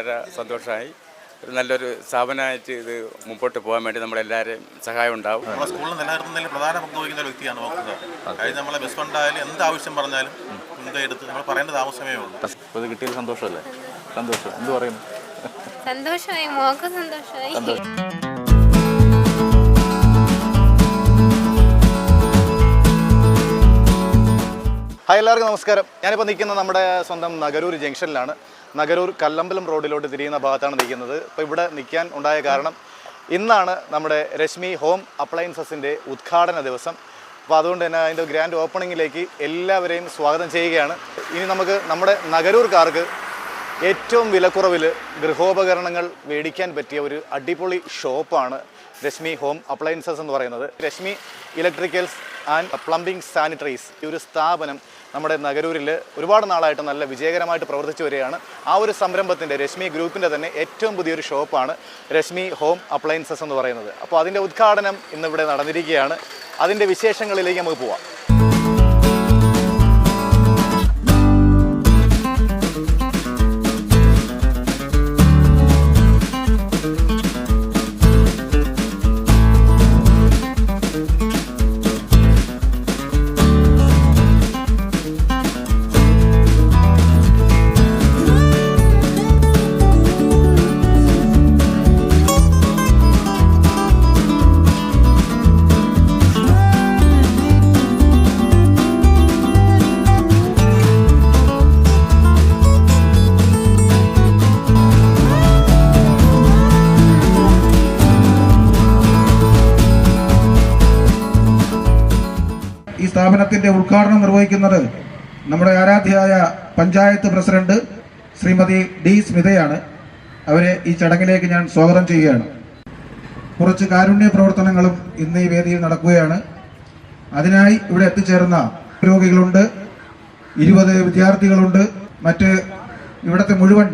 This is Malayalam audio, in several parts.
വളരെ സന്തോഷമായി ഒരു നല്ലൊരു സ്ഥാപനമായിട്ട് ഇത് മുമ്പോട്ട് പോകാൻ വേണ്ടി നമ്മളെല്ലാവരെയും സഹായം ഉണ്ടാവും. നമ്മളെ സ്കൂളിൽ നിലനിർത്തുന്നതിൽ പ്രധാന പങ്ക് വഹിക്കുന്ന ഒരു വ്യക്തിയാണ് നോക്കുന്നത് അതായത് നമ്മളെ ബസ് ഉണ്ടായാലും എന്ത് ആവശ്യം പറഞ്ഞാലും മുൻകൈ എടുത്ത് നമ്മൾ പറയേണ്ട താമസമേ ഉള്ളൂ. ഇത് കിട്ടിയത് സന്തോഷമല്ലേ? സന്തോഷം. എന്ത് പറയുന്നു സന്തോഷമായി. മോക്ക് സന്തോഷമായി. ഹായ് എല്ലാവർക്കും നമസ്കാരം. ഞാനിപ്പോൾ നിൽക്കുന്നത് നമ്മുടെ സ്വന്തം നഗരൂർ ജംഗ്ഷനിലാണ്. നഗരൂർ കല്ലമ്പലം റോഡിലോട്ട് തിരിയുന്ന ഭാഗത്താണ് നിൽക്കുന്നത്. അപ്പോൾ ഇവിടെ നിൽക്കാൻ ഉണ്ടായ കാരണം ഇന്നാണ് നമ്മുടെ രശ്മി ഹോം അപ്ലയൻസസിന്റെ ഉദ്ഘാടന ദിവസം. അപ്പോൾ അതുകൊണ്ട് തന്നെ അതിന്റെ ഗ്രാൻഡ് ഓപ്പണിങ്ങിലേക്ക് എല്ലാവരെയും സ്വാഗതം ചെയ്യുകയാണ്. ഇനി നമുക്ക് നമ്മുടെ നഗരൂർക്കാർക്ക് ഏറ്റവും വിലക്കുറവിൽ ഗൃഹോപകരണങ്ങൾ മേടിക്കാൻ പറ്റിയ ഒരു അടിപൊളി ഷോപ്പാണ് രശ്മി ഹോം അപ്ലയൻസസ് എന്ന് പറയുന്നത്. Rashmi electricals and plumbing sanitaries ഈ ഒരു സ്ഥാപനം നമ്മുടെ നഗരൂരിൽ ഒരുപാട് നാളായിട്ട് നല്ല വിജയകരമായിട്ട് പ്രവർത്തിച്ചു വരികയാണ്. ആ ഒരു സംരംഭത്തിന്റെ രശ്മി ഗ്രൂപ്പിന്റെ തന്നെ ഏറ്റവും പുതിയൊരു ഷോപ്പാണ് രശ്മി ഹോം അപ്ലയൻസസ് എന്ന് പറയുന്നത്. അപ്പോൾ അതിന്റെ ഉദ്ഘാടനം ഇന്നിവിടെ നടന്നിരിക്കുകയാണ്. അതിന്റെ വിശേഷങ്ങളിലേക്ക് നമുക്ക് പോവാം. സ്ഥാപനത്തിന്റെ ഉദ്ഘാടനം നിർവഹിക്കുന്നത് നമ്മുടെ ആരാധ്യയായ പഞ്ചായത്ത് പ്രസിഡന്റ് ശ്രീമതി ഡി സ്മിതയാണ്. അവരെ ഈ ചടങ്ങിലേക്ക് ഞാൻ സ്വാഗതം ചെയ്യുകയാണ്. കുറച്ച് കാരുണ്യ പ്രവർത്തനങ്ങളും ഇന്ന് ഈ വേദിയിൽ നടക്കുകയാണ്. അതിനായി ഇവിടെ എത്തിച്ചേർന്ന രോഗികളുണ്ട് ഇരുപത് വിദ്യാർത്ഥികളുണ്ട്. മറ്റ് ഇവിടുത്തെ മുഴുവൻ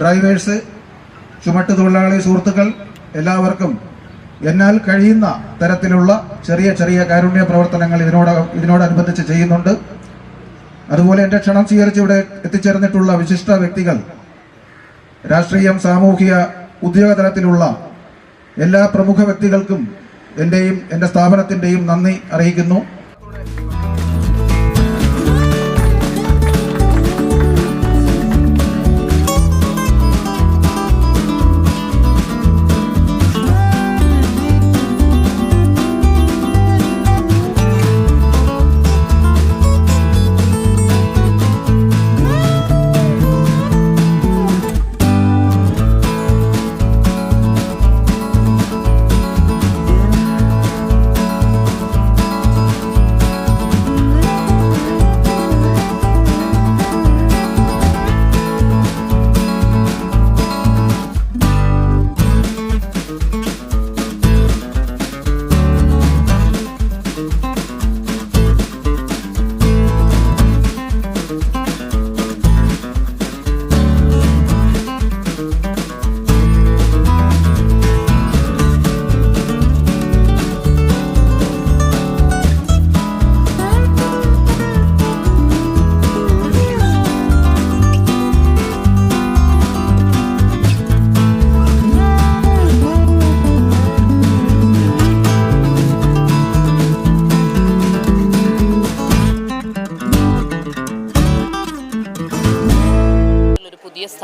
ഡ്രൈവേഴ്സ് ചുമട്ട് തൊഴിലാളി സുഹൃത്തുക്കൾ എല്ലാവർക്കും എന്നാൽ കഴിയുന്ന തരത്തിലുള്ള ചെറിയ ചെറിയ കാരുണ്യ പ്രവർത്തനങ്ങൾ ഇതിനോട് ഇതിനോടനുബന്ധിച്ച് ചെയ്യുന്നുണ്ട്. അതുപോലെ എന്റെ ക്ഷണം സ്വീകരിച്ച് ഇവിടെ എത്തിച്ചേർന്നിട്ടുള്ള വിശിഷ്ട വ്യക്തികൾ രാഷ്ട്രീയം സാമൂഹിക ഉദ്യോഗ തലത്തിലുള്ള എല്ലാ പ്രമുഖ വ്യക്തികൾക്കും എന്റെയും എന്റെ സ്ഥാപനത്തിന്റെയും നന്ദി അറിയിക്കുന്നു.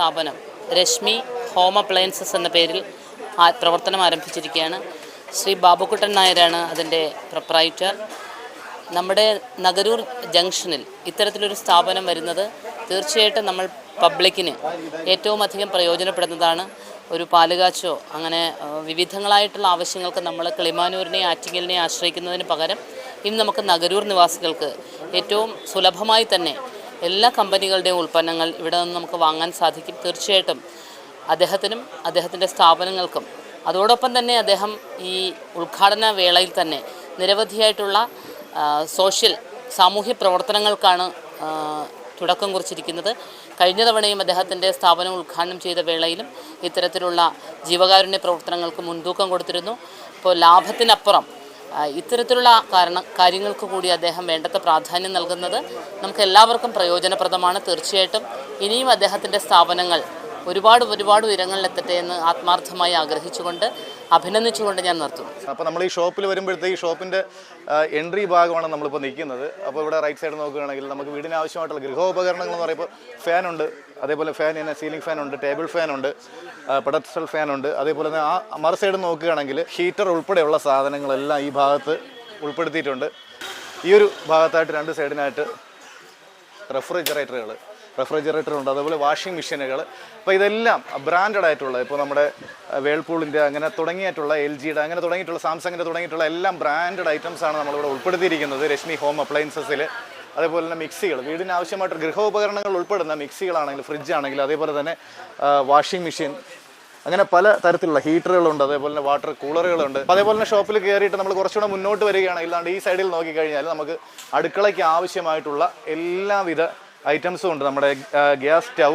സ്ഥാപനം രശ്മി ഹോം അപ്ലയൻസസ് എന്ന പേരിൽ പ്രവർത്തനം ആരംഭിച്ചിരിക്കുകയാണ്. ശ്രീ ബാബുക്കുട്ടൻ നായരാണ് അതിന്റെ പ്രൊപ്രൈറ്റർ നമ്മുടെ നഗരൂർ ജംഗ്ഷനിൽ ഇത്തരത്തിലൊരു സ്ഥാപനം വരുന്നത് തീർച്ചയായിട്ടും നമ്മൾ പബ്ലിക്കിന് ഏറ്റവും അധികം പ്രയോജനപ്പെടുന്നതാണ്. ഒരു പാലുകാച്ചോ അങ്ങനെ വിവിധങ്ങളായിട്ടുള്ള ആവശ്യങ്ങൾക്ക് നമ്മൾ കിളിമാനൂരിനെയും ആറ്റിങ്ങലിനെയും ആശ്രയിക്കുന്നതിന് പകരം ഇനി നമുക്ക് നഗരൂർ നിവാസികൾക്ക് ഏറ്റവും സുലഭമായി തന്നെ എല്ലാ കമ്പനികളുടെയും ഉൽപ്പന്നങ്ങൾ ഇവിടെ നിന്ന് നമുക്ക് വാങ്ങാൻ സാധിക്കും തീർച്ചയായിട്ടും. അദ്ദേഹത്തിനും അദ്ദേഹത്തിന്റെ സ്ഥാപനങ്ങൾക്കും. അതോടൊപ്പം തന്നെ അദ്ദേഹം ഈ ഉദ്ഘാടന വേളയിൽ തന്നെ നിരവധിയായിട്ടുള്ള സോഷ്യൽ സാമൂഹ്യ പ്രവർത്തനങ്ങൾക്കാണ് തുടക്കം കുറിച്ചിരിക്കുന്നത്. കഴിഞ്ഞ തവണയും അദ്ദേഹത്തിന്റെ സ്ഥാപനം ഉദ്ഘാടനം ചെയ്ത വേളയിലും ഇത്തരത്തിലുള്ള ജീവകാരുണ്യ പ്രവർത്തനങ്ങൾക്ക് മുൻതൂക്കം കൊടുത്തിരുന്നു. അപ്പോൾ ലാഭത്തിനപ്പുറം ഇത്തരത്തിലുള്ള കാരണ കാര്യങ്ങൾക്ക് കൂടി അദ്ദേഹം വേണ്ടത്ര പ്രാധാന്യം നൽകുന്നത് നമുക്ക് എല്ലാവർക്കും പ്രയോജനപ്രദമാണ് തീർച്ചയായിട്ടും. ഇനിയും അദ്ദേഹത്തിന്റെ സ്ഥാപനങ്ങൾ ഒരുപാട് ഒരുപാട് ഉയരങ്ങളിലെത്തട്ടെ എന്ന് ആത്മാർത്ഥമായി ആഗ്രഹിച്ചുകൊണ്ട് അഭിനന്ദിച്ചുകൊണ്ട് ഞാൻ നിർത്തുന്നു. അപ്പോൾ നമ്മൾ ഈ ഷോപ്പിൽ വരുമ്പോഴത്തേക്ക് ഈ ഷോപ്പിന്റെ എൻട്രി ഭാഗമാണ് നമ്മളിപ്പോൾ നിൽക്കുന്നത്. അപ്പോൾ ഇവിടെ റൈറ്റ് സൈഡ് നോക്കുകയാണെങ്കിൽ നമുക്ക് വീടിന് ആവശ്യമായിട്ടുള്ള ഗൃഹോപകരണങ്ങൾ എന്ന് പറയുമ്പോൾ ഫാനുണ്ട് അതേപോലെ ഫാൻ തന്നെ സീലിംഗ് ഫാൻ ഉണ്ട് ടേബിൾ പെഡസ്റ്റൽ ഫാൻ ഉണ്ട്. അതേപോലെ തന്നെ ആ മറു സൈഡ് നോക്കുകയാണെങ്കിൽ ഹീറ്റർ ഉൾപ്പെടെയുള്ള സാധനങ്ങളെല്ലാം ഈ ഭാഗത്ത് ഉൾപ്പെടുത്തിയിട്ടുണ്ട്. ഈ ഒരു ഭാഗത്തായിട്ട് രണ്ട് സൈഡിനായിട്ട് റെഫ്രിജറേറ്ററുകൾ റെഫ്രിജറേറ്റർ ഉണ്ട് അതേപോലെ വാഷിംഗ് മെഷീനുകൾ അപ്പോൾ ഇതെല്ലാം ബ്രാൻഡഡ് ആയിട്ടുള്ള ഇപ്പോൾ നമ്മുടെ വേൾപൂളിന്റെ അങ്ങനെ തുടങ്ങിയിട്ടുള്ള എൽ ജിയുടെ അങ്ങനെ തുടങ്ങിയിട്ടുള്ള സാംസങ്ങിന്റെ തുടങ്ങിയിട്ടുള്ള എല്ലാം ബ്രാൻഡഡ് ഐറ്റംസാണ് നമ്മളിവിടെ ഉൾപ്പെടുത്തിയിരിക്കുന്നത് രശ്മി ഹോം അപ്ലയൻസസിൽ അതേപോലെ തന്നെ മിക്സികൾ. വീടിന് ആവശ്യമായിട്ട് ഗൃഹോപകരണങ്ങൾ ഉൾപ്പെടുന്ന മിക്സികളാണെങ്കിലും ഫ്രിഡ്ജ് ആണെങ്കിൽ അതേപോലെ തന്നെ വാഷിംഗ് മെഷീൻ അങ്ങനെ പല തരത്തിലുള്ള ഹീറ്ററുകളുണ്ട് അതേപോലെ തന്നെ വാട്ടർ കൂളറുകളുണ്ട് അതേപോലെ തന്നെ ഷോപ്പിൽ കയറിയിട്ട് നമ്മൾ കുറച്ചുകൂടെ മുന്നോട്ട് വരികയാണെങ്കിൽ അല്ലാണ്ട് ഈ സൈഡിൽ നോക്കിക്കഴിഞ്ഞാൽ നമുക്ക് അടുക്കളയ്ക്ക് ആവശ്യമായിട്ടുള്ള എല്ലാവിധ ഐറ്റംസും ഉണ്ട്. നമ്മുടെ ഗ്യാസ് സ്റ്റൗ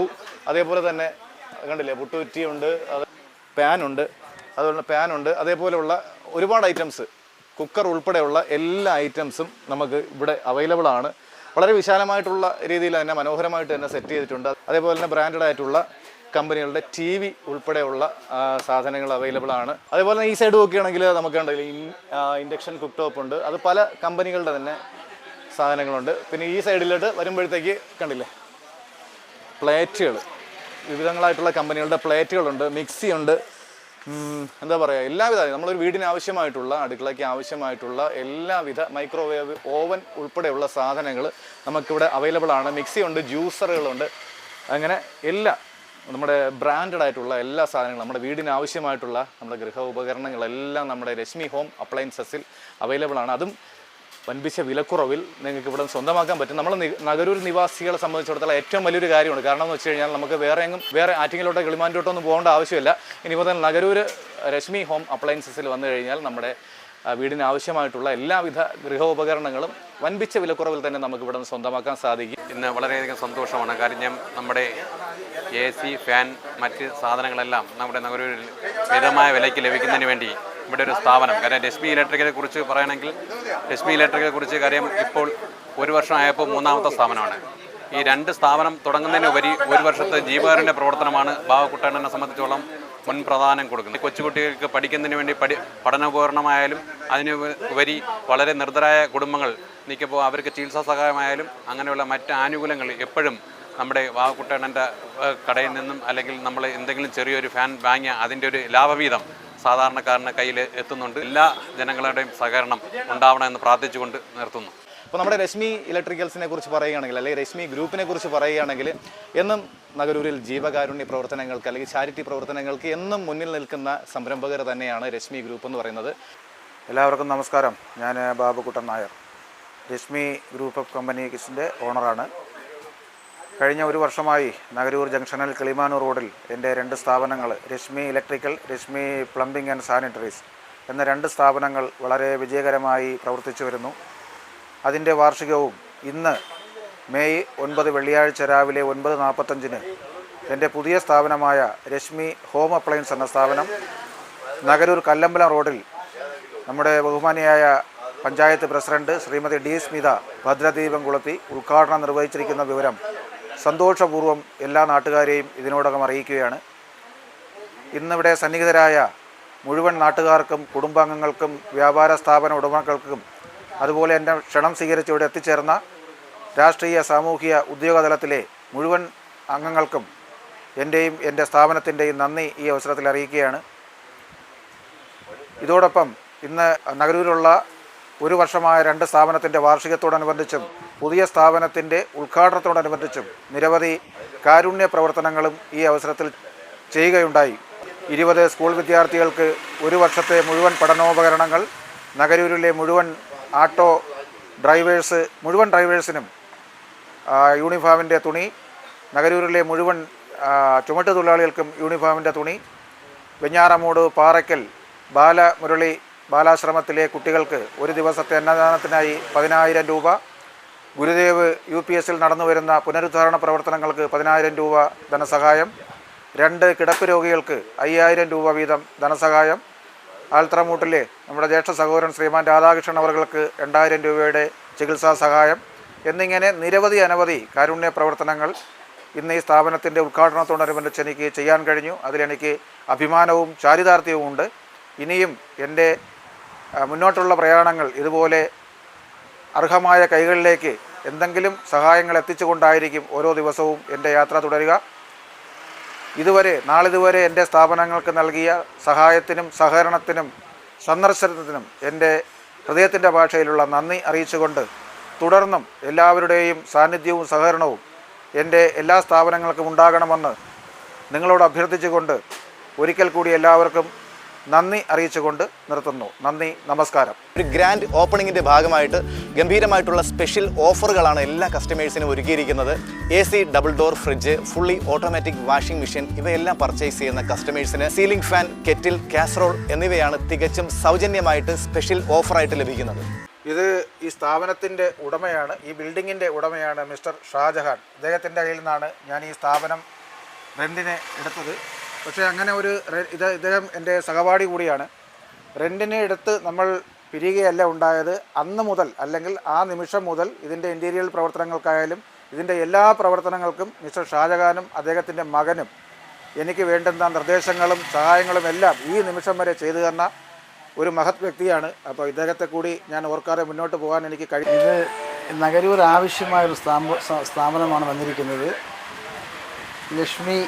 അതേപോലെ തന്നെ കണ്ടില്ലേ പുട്ടുറ്റി ഉണ്ട് അത് പാനുണ്ട് അതുപോലെ പാനുണ്ട് അതേപോലെയുള്ള ഒരുപാട് ഐറ്റംസ് കുക്കർ ഉൾപ്പെടെയുള്ള എല്ലാ ഐറ്റംസും നമുക്ക് ഇവിടെ അവൈലബിൾ ആണ്. വളരെ വിശാലമായിട്ടുള്ള രീതിയിൽ തന്നെ മനോഹരമായിട്ട് തന്നെ സെറ്റ് ചെയ്തിട്ടുണ്ട്. അതേപോലെ തന്നെ ബ്രാൻഡഡ് ആയിട്ടുള്ള കമ്പനികളുടെ ടി വി ഉൾപ്പെടെയുള്ള സാധനങ്ങൾ അവൈലബിൾ ആണ്. അതേപോലെ തന്നെ ഈ സൈഡ് നോക്കുകയാണെങ്കിൽ നമുക്ക് കണ്ടില്ല ഇൻഡക്ഷൻ കുക്ക് ടോപ്പ് ഉണ്ട്. അത് പല കമ്പനികളുടെ തന്നെ സാധനങ്ങളുണ്ട്. പിന്നെ ഈ സൈഡിലോട്ട് വരുമ്പോഴത്തേക്ക് കണ്ടില്ലേ? പ്ലേറ്റുകൾ വിവിധങ്ങളായിട്ടുള്ള കമ്പനികളുടെ പ്ലേറ്റുകളുണ്ട് മിക്സി ഉണ്ട്. എന്താ പറയുക എല്ലാവിധ നമ്മളൊരു വീടിന് ആവശ്യമായിട്ടുള്ള അടുക്കളയ്ക്ക് ആവശ്യമായിട്ടുള്ള എല്ലാവിധ മൈക്രോവേവ് ഓവൻ ഉൾപ്പെടെയുള്ള സാധനങ്ങൾ നമുക്കിവിടെ അവൈലബിൾ ആണ്. മിക്സി ഉണ്ട് ജ്യൂസറുകളുണ്ട് അങ്ങനെ എല്ലാ നമ്മുടെ ബ്രാൻഡഡ് ആയിട്ടുള്ള എല്ലാ സാധനങ്ങളും നമ്മുടെ വീടിന് ആവശ്യമായിട്ടുള്ള നമ്മുടെ ഗൃഹ ഉപകരണങ്ങളെല്ലാം നമ്മുടെ രശ്മി ഹോം അപ്ലയൻസസിൽ അവൈലബിൾ ആണ്. അതും വൻപിച്ച വിലക്കുറവിൽ നിങ്ങൾക്ക് ഇവിടെ സ്വന്തമാക്കാൻ പറ്റും. നമ്മൾ നഗരൂർ നിവാസികളെ സംബന്ധിച്ചിടത്തോളം ഏറ്റവും വലിയൊരു കാര്യമാണ്. കാരണം എന്ന് വെച്ച് കഴിഞ്ഞാൽ നമുക്ക് വേറെ എങ്ങും വേറെ ആറ്റിങ്ങിലോട്ടോ കിളിമാന്റോട്ടോ ഒന്നും പോകേണ്ട ആവശ്യമില്ല. ഇനി മുതൽ നഗരൂർ രശ്മി ഹോം അപ്ലയൻസസിൽ വന്നു കഴിഞ്ഞാൽ നമ്മുടെ വീടിന് ആവശ്യമായിട്ടുള്ള എല്ലാവിധ ഗൃഹോപകരണങ്ങളും വൻപിച്ച വിലക്കുറവിൽ തന്നെ നമുക്ക് ഇവിടെ സ്വന്തമാക്കാൻ സാധിക്കും. ഇന്ന് വളരെയധികം സന്തോഷമാണ്. കാര്യം നമ്മുടെ എ സി ഫാൻ മറ്റ് സാധനങ്ങളെല്ലാം നമ്മുടെ നഗരൂരിൽ മിതമായ വിലയ്ക്ക് ലഭിക്കുന്നതിന് വേണ്ടി ഇവിടെ ഒരു സ്ഥാപനം. കാര്യം രശ്മി ഇലക്ട്രിക്കിനെ കുറിച്ച് പറയുകയാണെങ്കിൽ രശ്മി ഇലക്ട്രിക്കിനെ കുറിച്ച് കാര്യം ഇപ്പോൾ ഒരു വർഷമായപ്പോൾ മൂന്നാമത്തെ സ്ഥാപനമാണ്. ഈ രണ്ട് സ്ഥാപനം തുടങ്ങുന്നതിനുപരി ഒരു വർഷത്തെ ജീവകാരന്റെ പ്രവർത്തനമാണ് ബാവക്കുട്ടണ്ണനെ സംബന്ധിച്ചോളം മുൻ പ്രധാനം കൊടുക്കുന്നത്. കൊച്ചുകുട്ടികൾക്ക് പഠിക്കുന്നതിന് വേണ്ടി പഠി പഠനോപകരണമായാലും അതിന് ഉപരി വളരെ നിർദ്ധരായ കുടുംബങ്ങൾ നിൽക്കുമ്പോൾ അവർക്ക് ചികിത്സാ സഹായമായാലും അങ്ങനെയുള്ള മറ്റ് ആനുകൂല്യങ്ങൾ എപ്പോഴും നമ്മുടെ വാവക്കുട്ടണ്ണന്റെ കടയിൽ നിന്നും അല്ലെങ്കിൽ നമ്മൾ എന്തെങ്കിലും ചെറിയൊരു ഫാൻ വാങ്ങിയ അതിന്റെ ഒരു ലാഭവീതം സാധാരണക്കാരന്റെ കയ്യിൽ എത്തുന്നുണ്ട്. എല്ലാ ജനങ്ങളുടെയും സഹകരണം ഉണ്ടാവണമെന്ന് പ്രാർത്ഥിച്ചുകൊണ്ട് നിർത്തുന്നു. അപ്പോൾ നമ്മുടെ രശ്മി ഇലക്ട്രിക്കൽസിനെ കുറിച്ച് പറയുകയാണെങ്കിൽ അല്ലെങ്കിൽ രശ്മി ഗ്രൂപ്പിനെ കുറിച്ച് പറയുകയാണെങ്കിൽ എന്നും നഗരൂരിൽ ജീവകാരുണ്യ പ്രവർത്തനങ്ങൾക്ക് അല്ലെങ്കിൽ ചാരിറ്റി പ്രവർത്തനങ്ങൾക്ക് എന്നും മുന്നിൽ നിൽക്കുന്ന സംരംഭകർ തന്നെയാണ് രശ്മി ഗ്രൂപ്പ് എന്ന് പറയുന്നത്. എല്ലാവർക്കും നമസ്കാരം. ഞാൻ ബാബുക്കുട്ടൻ നായർ. രശ്മി ഗ്രൂപ്പ് ഓഫ് കമ്പനീസിന്റെ ഓണറാണ്. കഴിഞ്ഞ ഒരു വർഷമായി നഗരൂർ ജംഗ്ഷനിൽ കിളിമാനൂർ റോഡിൽ എന്റെ രണ്ട് സ്ഥാപനങ്ങൾ Rashmi electrical Rashmi plumbing and sanitaries എന്ന രണ്ട് സ്ഥാപനങ്ങൾ വളരെ വിജയകരമായി പ്രവർത്തിച്ചു വരുന്നു. അതിന്റെ വാർഷികവും ഇന്ന് മെയ് ഒൻപത് വെള്ളിയാഴ്ച രാവിലെ ഒൻപത് നാൽപ്പത്തഞ്ചിന് എന്റെ പുതിയ സ്ഥാപനമായ രശ്മി ഹോം അപ്ലയൻസ് എന്ന സ്ഥാപനം നഗരൂർ കല്ലമ്പല റോഡിൽ നമ്മുടെ ബഹുമാനിയായ പഞ്ചായത്ത് പ്രസിഡന്റ് ശ്രീമതി ഡി. സ്മിത ഭദ്രദീപം കൊളുത്തി ഉദ്ഘാടനം നിർവഹിച്ചിരിക്കുന്ന വിവരം സന്തോഷപൂർവം എല്ലാ നാട്ടുകാരെയും ഇതിനോടകം അറിയിക്കുകയാണ്. ഇന്നിവിടെ സന്നിഹിതരായ മുഴുവൻ നാട്ടുകാർക്കും കുടുംബാംഗങ്ങൾക്കും വ്യാപാര സ്ഥാപന ഉടമകൾക്കും അതുപോലെ എന്റെ ക്ഷണം സ്വീകരിച്ച് ഇവിടെ എത്തിച്ചേർന്ന രാഷ്ട്രീയ സാമൂഹിക ഉദ്യോഗതലത്തിലെ മുഴുവൻ അംഗങ്ങൾക്കും എന്റെയും എന്റെ സ്ഥാപനത്തിന്റെയും നന്ദി ഈ അവസരത്തിൽ അറിയിക്കുകയാണ്. ഇതോടൊപ്പം ഇന്ന് നഗരൂരിലുള്ള ഒരു വർഷമായ രണ്ട് സ്ഥാപനത്തിന്റെ വാർഷികത്തോടനുബന്ധിച്ചും പുതിയ സ്ഥാപനത്തിന്റെ ഉദ്ഘാടനത്തോടനുബന്ധിച്ചും നിരവധി കാരുണ്യ പ്രവർത്തനങ്ങളും ഈ അവസരത്തിൽ ചെയ്യുകയുണ്ടായി. ഇരുപത് സ്കൂൾ വിദ്യാർത്ഥികൾക്ക് ഒരു വർഷത്തെ മുഴുവൻ പഠനോപകരണങ്ങൾ നഗരൂരിലെ മുഴുവൻ ആട്ടോ ഡ്രൈവേഴ്സ് മുഴുവൻ ഡ്രൈവേഴ്സിനും യൂണിഫോമിന്റെ തുണി നഗരൂരിലെ മുഴുവൻ ചുമട്ട് തൊഴിലാളികൾക്കും യൂണിഫോമിന്റെ തുണി വെഞ്ഞാറമൂട് പാറയ്ക്കൽ ബാലമുരളി ബാലാശ്രമത്തിലെ കുട്ടികൾക്ക് ഒരു ദിവസത്തെ അന്നദാനത്തിനായി പതിനായിരം രൂപ ഗുരുദേവ് യു പി എസിൽ നടന്നു വരുന്ന പുനരുദ്ധാരണ പ്രവർത്തനങ്ങൾക്ക് പതിനായിരം രൂപ ധനസഹായം രണ്ട് കിടപ്പ് രോഗികൾക്ക് അയ്യായിരം രൂപ വീതം ധനസഹായം ആൽത്രമൂട്ടിലെ നമ്മുടെ ജ്യേഷ്ഠ സഹോദരൻ ശ്രീമാൻ രാധാകൃഷ്ണൻ അവർക്ക് രണ്ടായിരം രൂപയുടെ ചികിത്സാ സഹായം എന്നിങ്ങനെ നിരവധി അനവധി കാരുണ്യ പ്രവർത്തനങ്ങൾ ഇന്ന് ഈ സ്ഥാപനത്തിന്റെ ഉദ്ഘാടനത്തോടനുബന്ധിച്ച് എനിക്ക് ചെയ്യാൻ കഴിഞ്ഞു. അതിലെനിക്ക് അഭിമാനവും ചാരിതാർത്ഥ്യവും ഉണ്ട് ഇനിയും എന്റെ മുന്നോട്ടുള്ള പ്രയാണങ്ങൾ ഇതുപോലെ അർഹമായ കൈകളിലേക്ക് എന്തെങ്കിലും സഹായങ്ങൾ എത്തിച്ചുകൊണ്ടായിരിക്കും ഓരോ ദിവസവും എന്റെ യാത്ര തുടരുക. ഇതുവരെ നാളിതുവരെ എന്റെ സ്ഥാപനങ്ങൾക്ക് നൽകിയ സഹായത്തിനും സഹകരണത്തിനും സന്ദർശനത്തിനും എന്റെ ഹൃദയത്തിന്റെ ഭാഷയിലുള്ള നന്ദി അറിയിച്ചുകൊണ്ട് തുടർന്നും എല്ലാവരുടെയും സാന്നിധ്യവും സഹകരണവും എന്റെ എല്ലാ സ്ഥാപനങ്ങൾക്കും ഉണ്ടാകണമെന്ന് നിങ്ങളോട് അഭ്യർത്ഥിച്ചുകൊണ്ട് ഒരിക്കൽ കൂടി എല്ലാവർക്കും നന്ദി അറിയിച്ചുകൊണ്ട് നിർത്തുന്നു. നന്ദി നമസ്കാരം. ഒരു ഗ്രാൻഡ് ഓപ്പണിങ്ങിന്റെ ഭാഗമായിട്ട് ഗംഭീരമായിട്ടുള്ള സ്പെഷ്യൽ ഓഫറുകളാണ് എല്ലാ കസ്റ്റമേഴ്സിനും ഒരുക്കിയിരിക്കുന്നത്. A C double door fridge fully automatic washing machine ഇവയെല്ലാം പർച്ചേസ് ചെയ്യുന്ന കസ്റ്റമേഴ്സിന് സീലിംഗ് ഫാൻ കെറ്റിൽ കാസറോൾ എന്നിവയാണ് തികച്ചും സൗജന്യമായിട്ട് സ്പെഷ്യൽ ഓഫറായിട്ട് ലഭിക്കുന്നത്. ഇത് ഈ സ്ഥാപനത്തിന്റെ ഉടമയാണ് ഈ ബിൽഡിങ്ങിന്റെ ഉടമയാണ് മിസ്റ്റർ ഷാജഹാൻ. അദ്ദേഹത്തിന്റെ കയ്യിൽ നിന്നാണ് ഞാൻ ഈ സ്ഥാപനം റെന്റിന് എടുത്തത്. പക്ഷേ അങ്ങനെ ഒരു ഇത് ഇദ്ദേഹം എന്റെ സഹപാഠി കൂടിയാണ്. റെന്റിനെ എടുത്ത് നമ്മൾ പിരിയുകയല്ല ഉണ്ടായത് അന്ന് മുതൽ അല്ലെങ്കിൽ ആ നിമിഷം മുതൽ ഇതിന്റെ ഇന്റീരിയൽ പ്രവർത്തനങ്ങൾക്കായാലും ഇതിന്റെ എല്ലാ പ്രവർത്തനങ്ങൾക്കും മിസ്റ്റർ ഷാജഹാനും അദ്ദേഹത്തിന്റെ മകനും എനിക്ക് വേണ്ടുന്ന നിർദ്ദേശങ്ങളും സഹായങ്ങളും എല്ലാം ഈ നിമിഷം വരെ ചെയ്തു തന്ന ഒരു മഹത് വ്യക്തിയാണ്. അപ്പോൾ ഇദ്ദേഹത്തെ കൂടി ഞാൻ ഓർക്കാതെ മുന്നോട്ട് പോകാൻ എനിക്ക് കഴിയും ഇത് നഗരൂർ ആവശ്യമായൊരു സ്ഥാപ സ്ഥാപനമാണ് വന്നിരിക്കുന്നത്. ലക്ഷ്മി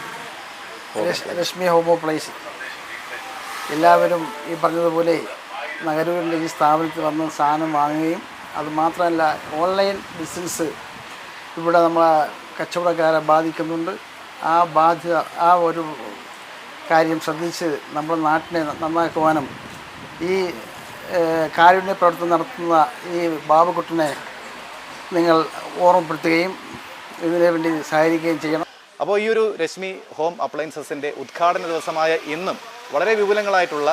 ലക്ഷ്- ലക്ഷ്മി ഹോമോ പ്ലേസ് എല്ലാവരും ഈ പറഞ്ഞതുപോലെ നഗരൂരിന്റെ ഈ സ്ഥാപനത്തിൽ വന്ന് സാധനം വാങ്ങുകയും അത് മാത്രമല്ല ഓൺലൈൻ ബിസിനസ് ഇവിടെ നമ്മളെ കച്ചവടക്കാരെ ബാധിക്കുന്നുണ്ട്. ആ ബാധ്യത ആ ഒരു കാര്യം ശ്രദ്ധിച്ച് നമ്മുടെ നാട്ടിനെ നന്നാക്കുവാനും ഈ കാരുണ്യ പ്രവർത്തനം നടത്തുന്ന ഈ ബാബുക്കുട്ടനെ നിങ്ങൾ ഓർമ്മപ്പെടുത്തുകയും ഇതിനു വേണ്ടി സഹകരിക്കുകയും ചെയ്യണം. അപ്പോൾ ഈ ഒരു രശ്മി ഹോം അപ്ലയൻസസിന്റെ ഉദ്ഘാടന ദിവസമായ ഇന്നും വളരെ വിപുലങ്ങളായിട്ടുള്ള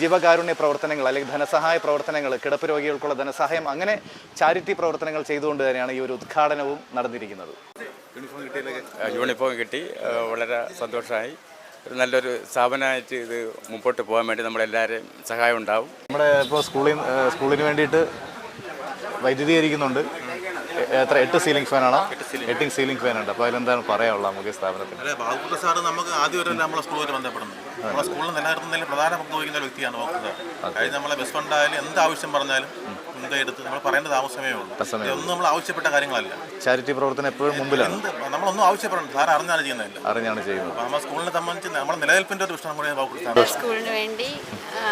ജീവകാരുണ്യ പ്രവർത്തനങ്ങൾ അല്ലെങ്കിൽ ധനസഹായ പ്രവർത്തനങ്ങൾ കിടപ്പ് രോഗികൾക്കുള്ള ധനസഹായം അങ്ങനെ ചാരിറ്റി പ്രവർത്തനങ്ങൾ ചെയ്തുകൊണ്ട് തന്നെയാണ് ഈ ഒരു ഉദ്ഘാടനവും നടന്നിരിക്കുന്നത്. യൂണിഫോം കിട്ടി. വളരെ സന്തോഷമായി. ഒരു നല്ലൊരു സ്ഥാപനമായിട്ട് ഇത് മുമ്പോട്ട് പോകാൻ വേണ്ടി നമ്മളെല്ലാവരും സഹായം ഉണ്ടാവും. നമ്മുടെ ഇപ്പോൾ സ്കൂളിൽ സ്കൂളിന് വേണ്ടിയിട്ട് വൈദ്യുതീകരിക്കുന്നുണ്ട്. എത്ര എട്ട് സീലിംഗ് ഫാനാണ് എട്ട് സീലിംഗ് ഫാൻ ഉണ്ട്. അപ്പോൾ അതിലെന്താണ് പറയാനുള്ള നമുക്ക് സ്ഥാപനത്തിൽ സ്ഥാപനത്തിന്? അല്ലെ ബാബുക്കുട്ട സാറ് നമുക്ക് ആദ്യം ഒരു നമ്മളെ സ്കൂളുമായിട്ട് ബന്ധപ്പെടുന്നത് നമ്മുടെ സ്കൂളിൽ നിലനിർത്തുന്നതിൽ പ്രധാന പങ്ക് വഹിക്കുന്ന വ്യക്തിയാണ് നോക്കുന്നത് കഴിഞ്ഞ നമ്മളെ ബസ് ഫണ്ടായാലും എന്ത് ആവശ്യം പറഞ്ഞാലും എടുത്ത് നമ്മൾ പറയേണ്ട താമസമേ ഉള്ളൂ. ഇതൊന്നും നമ്മൾ ആവശ്യപ്പെട്ട കാര്യങ്ങളല്ല. ചാരിറ്റി പ്രവർത്തനം എപ്പോഴും മുമ്പിലാണ്. നമ്മളൊന്നും ആവശ്യപ്പെടണം സാർ അറിഞ്ഞാണ് ചെയ്യുന്നില്ല അറിഞ്ഞാണ് ചെയ്യുന്നത്. അപ്പോൾ നമ്മുടെ സ്കൂളിനെ സംബന്ധിച്ച് നമ്മുടെ നിലനിൽപ്പിന്റെ ഒരു പ്രശ്നം ബാബുക്കുട്ട സാർ സ്കൂളിന് വേണ്ടി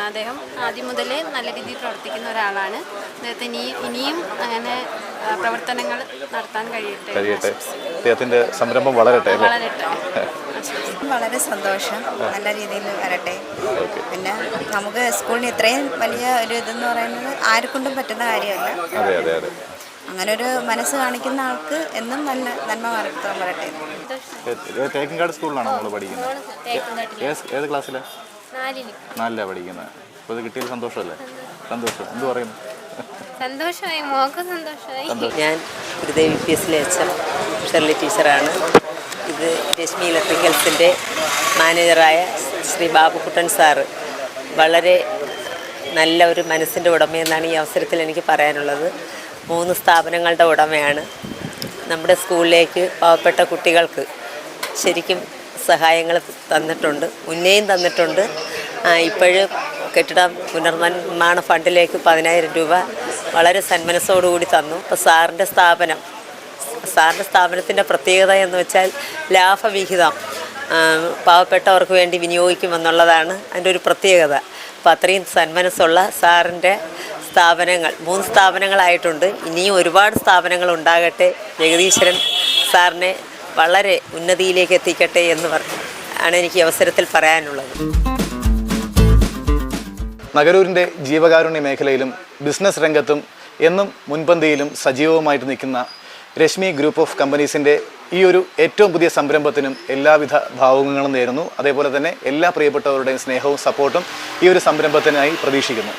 അദ്ദേഹം ആദ്യം മുതലേ നല്ല രീതിയിൽ പ്രവർത്തിക്കുന്ന ഒരാളാണ്. അദ്ദേഹത്തിന് ഇനി ഇനിയും അങ്ങനെ പ്രവർത്തനങ്ങൾ നടത്താൻ കഴിയട്ടെ. കഴിയട്ടെ. അദ്ദേഹത്തിന്റെ അദ്ദേഹത്തിന്റെ സംരംഭം വളരട്ടെ അല്ലേ? വളരട്ടെ. വളരെ സന്തോഷം. നല്ല രീതിയിൽ വരട്ടെ. പിന്നെ നമുക്ക് സ്കൂളിന് ഇത്രയും വലിയ ഒരു ഇതെന്ന് പറയുന്നത് ആർക്കൊണ്ടും പറ്റുന്ന കാര്യമല്ല. അതെ അതെ അതെ. അങ്ങനെ ഒരു മനസ്സ് കാണിക്കുന്ന ആൾക്ക് എന്നും നല്ല നന്മ വളർത്താൻ വരട്ടെ. തേക്കിൻകാട് സ്കൂളിലാണോ നമ്മൾ പഠിക്കുന്നത്? ഏത് ക്ലാസ്സിലാണ് നാലിലാണ് പഠിക്കുന്നത്. അപ്പോൾ ഇത് കിട്ടിയത് സന്തോഷമല്ലേ? സന്തോഷം. എന്ത് പറയുന്നു? സന്തോഷമായി മോക്ക് സന്തോഷമായി. ഞാൻ ഗുരുദേവ് പി എസിലെ എച്ച് എം ഷെർലി ടീച്ചറാണ്. ഇത് രശ്മി ഇലക്ട്രിക്കൽസിന്റെ മാനേജറായ ശ്രീ ബാബുക്കുട്ടൻ സാറ്. വളരെ നല്ല ഒരു മനസ്സിന്റെ ഉടമയെന്നാണ് ഈ അവസരത്തിൽ എനിക്ക് പറയാനുള്ളത്. മൂന്ന് സ്ഥാപനങ്ങളുടെ ഉടമയാണ്. നമ്മുടെ സ്കൂളിലേക്ക് പാവപ്പെട്ട കുട്ടികൾക്ക് ശരിക്കും സഹായങ്ങൾ തന്നിട്ടുണ്ട് മുന്നേയും തന്നിട്ടുണ്ട്. ഇപ്പോഴും കെട്ടിട പുനർനിർമ്മാണ ഫണ്ടിലേക്ക് പതിനായിരം രൂപ വളരെ സന്മനസ്സോടുകൂടി തന്നു. അപ്പോൾ സാറിന്റെ സ്ഥാപനം സാറിന്റെ സ്ഥാപനത്തിന്റെ പ്രത്യേകത എന്ന് വെച്ചാൽ ലാഭവിഹിതം. പാവപ്പെട്ടവർക്ക് വേണ്ടി വിനിയോഗിക്കുമെന്നുള്ളതാണ് അതിന്റെ ഒരു പ്രത്യേകത. അപ്പോൾ അത്രയും സന്മനസ്സുള്ള സാറിന്റെ സ്ഥാപനങ്ങൾ മൂന്ന് സ്ഥാപനങ്ങളായിട്ടുണ്ട്. ഇനിയും ഒരുപാട് സ്ഥാപനങ്ങൾ ഉണ്ടാകട്ടെ. ജഗദീശ്വരൻ സാറിനെ വളരെ ഉന്നതിയിലേക്ക് എത്തിക്കട്ടെ എന്ന് പറഞ്ഞു ആണ് എനിക്ക് അവസരത്തിൽ പറയാനുള്ളത്. നഗരൂരിന്റെ ജീവകാരുണ്യ മേഖലയിലും ബിസിനസ് രംഗത്തും എന്നും മുൻപന്തിയിലും സജീവമായിട്ട് നിൽക്കുന്ന രശ്മി ഗ്രൂപ്പ് ഓഫ് കമ്പനീസിന്റെ ഈ ഒരു ഏറ്റവും പുതിയ സംരംഭത്തിനും എല്ലാവിധ ഭാവുകങ്ങളും നേരുന്നു. അതേപോലെ തന്നെ എല്ലാ പ്രിയപ്പെട്ടവരുടെയും സ്നേഹവും സപ്പോർട്ടും ഈ ഒരു സംരംഭത്തിനായി പ്രതീക്ഷിക്കുന്നു.